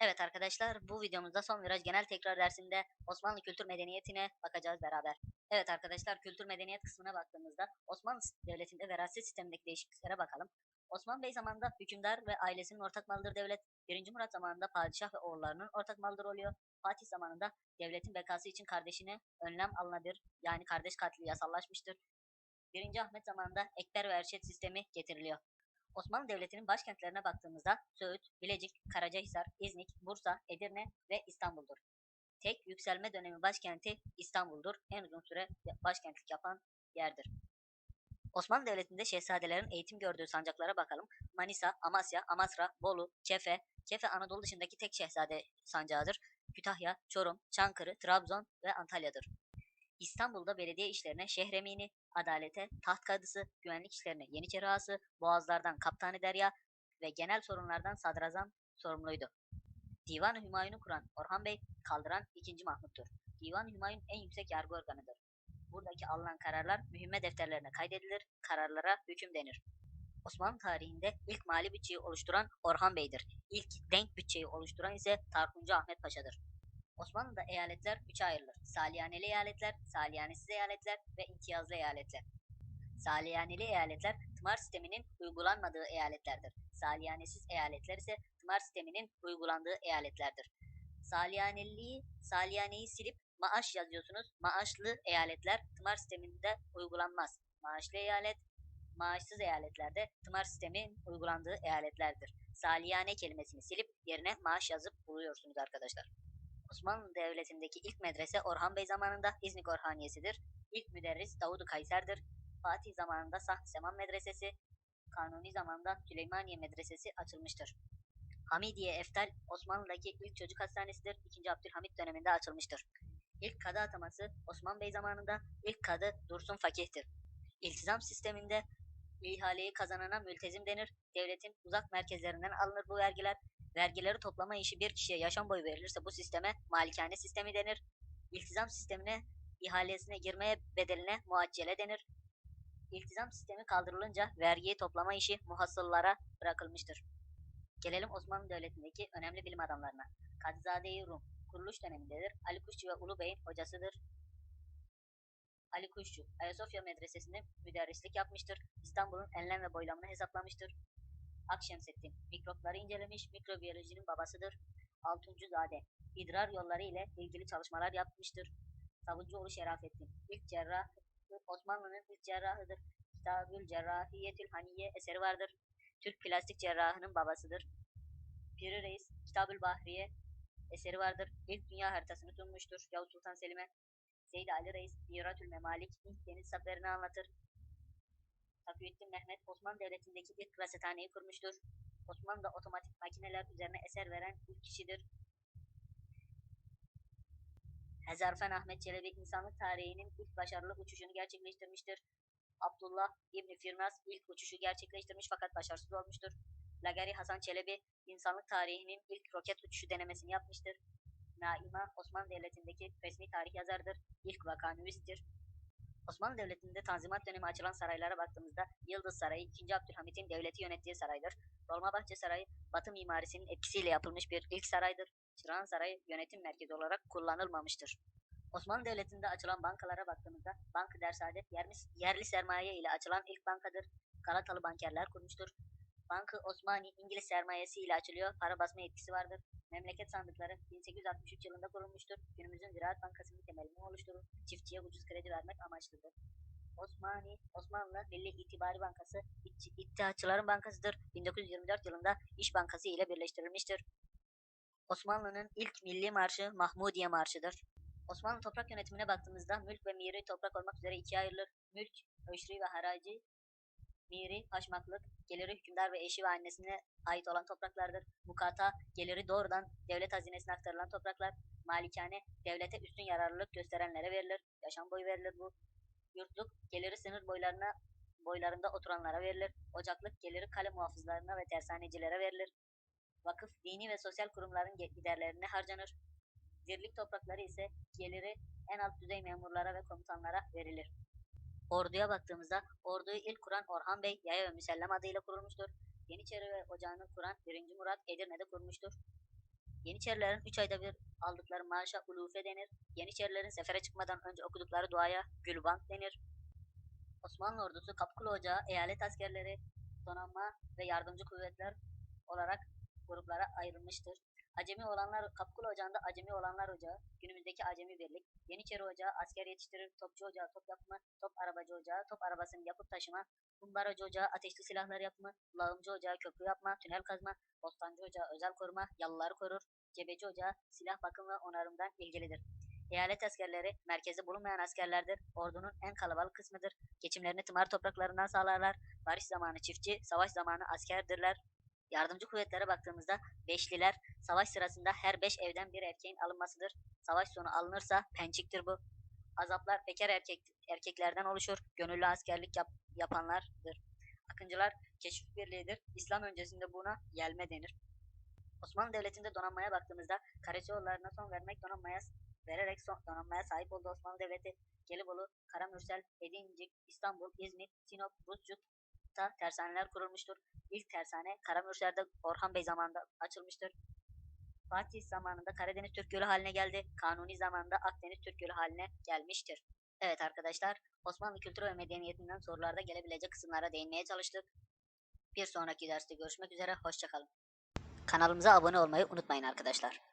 Evet arkadaşlar bu videomuzda son viraj genel tekrar dersinde Osmanlı kültür medeniyetine bakacağız beraber. Evet arkadaşlar kültür medeniyet kısmına baktığımızda Osmanlı Devleti'nde veraset sistemindeki değişikliklere bakalım. Osman Bey zamanında hükümdar ve ailesinin ortak malıdır devlet. 1. Murat zamanında padişah ve oğullarının ortak malıdır oluyor. Fatih zamanında devletin bekası için kardeşine önlem alınabilir. Yani kardeş katli yasallaşmıştır. 1. Ahmet zamanında ekber ve erşet sistemi getiriliyor. Osmanlı Devleti'nin başkentlerine baktığımızda Söğüt, Bilecik, Karacahisar, İznik, Bursa, Edirne ve İstanbul'dur. Tek yükselme dönemi başkenti İstanbul'dur. En uzun süre başkentlik yapan yerdir. Osmanlı Devleti'nde şehzadelerin eğitim gördüğü sancaklara bakalım. Manisa, Amasya, Amasra, Bolu, Kefe, Kefe Anadolu dışındaki tek şehzade sancağıdır. Kütahya, Çorum, Çankırı, Trabzon ve Antalya'dır. İstanbul'da belediye işlerine şehremini, adalete, taht kadısı, güvenlik işlerine yeniçeri ağası, boğazlardan kaptanı derya ve genel sorunlardan sadrazam sorumluydu. Divan-ı Hümayun'u kuran Orhan Bey, kaldıran 2. Mahmut'tur. Divan-ı Hümayun en yüksek yargı organıdır. Buradaki alınan kararlar mühimme defterlerine kaydedilir, kararlara hüküm denir. Osmanlı tarihinde ilk mali bütçeyi oluşturan Orhan Bey'dir. İlk denk bütçeyi oluşturan ise Tarhuncu Ahmet Paşa'dır. Osmanlı'da eyaletler üçe ayrılır. Saliyaneli eyaletler, saliyanesiz eyaletler ve imtiyazlı eyaletler. Saliyaneli eyaletler tımar sisteminin uygulanmadığı eyaletlerdir. Saliyanesiz eyaletler ise tımar sisteminin uygulandığı eyaletlerdir. Saliyaneliği, saliyaneyi silip maaş yazıyorsunuz. Maaşlı eyaletler tımar sisteminde uygulanmaz. Maaşlı eyalet, maaşsız eyaletlerde tımar sistemin uygulandığı eyaletlerdir. Saliyane kelimesini silip yerine maaş yazıp buluyorsunuz arkadaşlar. Osmanlı Devleti'ndeki ilk medrese Orhan Bey zamanında İznik Orhaniyesi'dir. İlk müderris Davud-u Kayser'dir. Fatih zamanında Sahn Seman Medresesi, Kanuni zamanında Süleymaniye Medresesi açılmıştır. Hamidiye Eftal Osmanlı'daki ilk çocuk hastanesidir. 2. Abdülhamit döneminde açılmıştır. İlk kadı ataması Osman Bey zamanında ilk kadı Dursun Fakih'tir. İltizam sisteminde ihaleyi kazanana mültezim denir. Devletin uzak merkezlerinden alınır bu vergiler. Vergileri toplama işi bir kişiye yaşam boyu verilirse bu sisteme malikane sistemi denir. İltizam sistemine ihalesine girmeye bedeline muaccele denir. İltizam sistemi kaldırılınca vergiyi toplama işi muhassıllara bırakılmıştır. Gelelim Osmanlı Devleti'ndeki önemli bilim adamlarına. Kadızade-i Rum kuruluş dönemindedir. Ali Kuşçu ve Ulu Bey'in hocasıdır. Ali Kuşçu, Ayasofya Medresesi'nde müderrislik yapmıştır. İstanbul'un enlem ve boylamını hesaplamıştır. Akşemseddin, mikropları incelemiş, mikrobiyolojinin babasıdır. Altuncuzade, idrar yolları ile ilgili çalışmalar yapmıştır. Savuncuoğlu Şerafettin, ilk cerrah, Osmanlı'nın ilk cerrahıdır. Kitabül Cerrahiyetül Haniye eseri vardır. Türk plastik cerrahının babasıdır. Piri Reis, Kitabül Bahriye eseri vardır. İlk dünya haritasını sunmuştur Yavuz Sultan Selim'e. Seyyid Ali Reis, Miratül Memalik, ilk deniz seferini anlatır. Takiyüddin Mehmet, Osmanlı Devleti'ndeki ilk rasathaneyi kurmuştur. Osmanlı'da otomatik makineler üzerine eser veren ilk kişidir. Hezarfen Ahmet Çelebi insanlık tarihinin ilk başarılı uçuşunu gerçekleştirmiştir. Abdullah İbni Firnas ilk uçuşu gerçekleştirmiş fakat başarısız olmuştur. Lagari Hasan Çelebi insanlık tarihinin ilk roket uçuşu denemesini yapmıştır. Naima Osmanlı Devleti'ndeki resmi tarih yazarıdır. İlk vakanüvistir. Osmanlı Devleti'nde Tanzimat dönemi açılan saraylara baktığımızda Yıldız Sarayı 2. Abdülhamit'in devleti yönettiği saraydır. Dolmabahçe Sarayı Batı mimarisinin etkisiyle yapılmış bir ilk saraydır. Çırağan Sarayı yönetim merkezi olarak kullanılmamıştır. Osmanlı Devleti'nde açılan bankalara baktığımızda Bank-ı Dersaadet yerli, yerli sermaye ile açılan ilk bankadır. Galatalı bankerler kurmuştur. Bankı Osmani İngiliz sermayesi ile açılıyor. Para basma yetkisi vardır. Memleket sandıkları 1863 yılında kurulmuştur. Günümüzün Ziraat Bankası'nın temelini oluşturur. Çiftçiye ucuz kredi vermek amaçlıdır. Osmani, Osmanlı Milli İtibari Bankası, İtti- İttihatçıların Bankası'dır. 1924 yılında İş Bankası ile birleştirilmiştir. Osmanlı'nın ilk milli marşı Mahmudiye Marşı'dır. Osmanlı toprak yönetimine baktığımızda mülk ve miri toprak olmak üzere ikiye ayrılır. Mülk, öşri ve haraci, miri, haşmaklık, geliri hükümdar ve eşi ve annesine ait olan topraklardır. Mukata, geliri doğrudan devlet hazinesine aktarılan topraklar. Malikane, devlete üstün yararlılık gösterenlere verilir. Yaşam boyu verilir bu. Yurtluk, geliri sınır boylarına boylarında oturanlara verilir. Ocaklık, geliri kale muhafızlarına ve tersanecilere verilir. Vakıf, dini ve sosyal kurumların giderlerine harcanır. Dirlik toprakları ise geliri en alt düzey memurlara ve komutanlara verilir. Orduya baktığımızda orduyu ilk kuran Orhan Bey Yaya ve Müsellem adıyla kurulmuştur. Yeniçeri ve Ocağı'nı kuran 1. Murat Edirne'de kurmuştur. Yeniçerilerin 3 ayda bir aldıkları maaşa ulufe denir. Yeniçerilerin sefere çıkmadan önce okudukları duaya gülbank denir. Osmanlı ordusu Kapıkulu Ocağı, eyalet askerleri, donanma ve yardımcı kuvvetler olarak gruplara ayrılmıştır. Acemi olanlar Kapıkulu Ocağı'nda Acemi olanlar Ocağı, günümüzdeki Acemi Birlik, Yeniçeri Ocağı asker yetiştirir, Topçu Ocağı top yapımı, Top Arabacı Ocağı top arabasını yapıp taşıma, Kumbaracı Ocağı ateşli silahlar yapımı, Lağımcı Ocağı köprü yapma, tünel kazma, Bostancı Ocağı özel koruma, yalıları korur, Cebeci Ocağı silah bakım ve onarımdan ilgilidir. Eyalet askerleri merkezde bulunmayan askerlerdir. Ordunun en kalabalık kısmıdır. Geçimlerini tımar topraklarından sağlarlar. Barış zamanı çiftçi, savaş zamanı askerdirler. Yardımcı kuvvetlere baktığımızda Beşliler savaş sırasında her beş evden bir erkeğin alınmasıdır. Savaş sonu alınırsa pençiktir bu. Azaplar bekar erkek, erkeklerden oluşur. Gönüllü askerlik yap, yapanlardır. Akıncılar keşif birliğidir. İslam öncesinde buna yelme denir. Osmanlı Devleti'nde donanmaya baktığımızda Karaçoğullarına son vermek donanmaya vererek son donanmaya sahip oldu Osmanlı Devleti. Gelibolu, Karamürsel, Edincik, İstanbul, İzmit, Sinop, Rusçuk'ta tersaneler kurulmuştur. İlk tersane Karamürsel'de Orhan Bey zamanında açılmıştır. Fatih zamanında Karadeniz Türk Gölü haline geldi. Kanuni zamanında Akdeniz Türk Gölü haline gelmiştir. Evet arkadaşlar, Osmanlı kültürü ve medeniyetinden sorularda gelebilecek kısımlara değinmeye çalıştık. Bir sonraki derste görüşmek üzere, hoşçakalın. Kanalımıza abone olmayı unutmayın arkadaşlar.